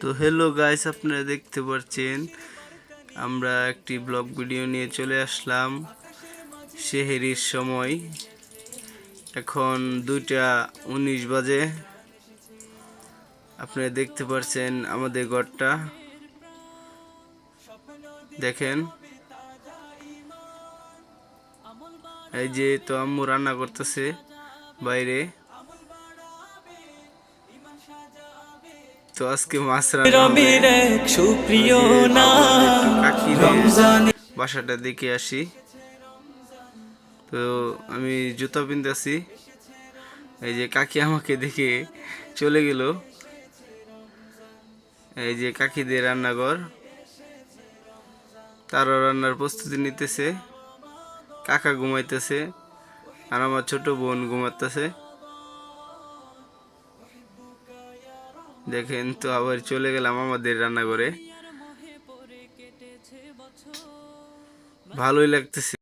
তো hello guys আপনারা দেখতে পাচ্ছেন আমরা একটি ব্লগ ভিডিও নিয়ে চলে আসলাম, সেহেরির সময়। এখন দুইটা উনিশ বাজে। আপনারা দেখতে পাচ্ছেন আমাদের ঘরটা। দেখেন। এই যে তো আম্মু রান্না করতেছে বাইরে। তো আজকে মাছ বাসাটা দেখে আসি। তো আমি জুতা পিনতেছি। এই যে কাকি আমাকে দেখে চলে গেল। এই যে কাকিদের রান্নাঘর। তারও রান্নার প্রস্তুতি নিতেছে। কাকা ঘুমাইতেছে। আর আমার ছোট বোন ঘুমাতেছে দেখেন তো আবার চলে গেলাম আমাদের রান্নাঘরে। ভালোই লাগতেছে।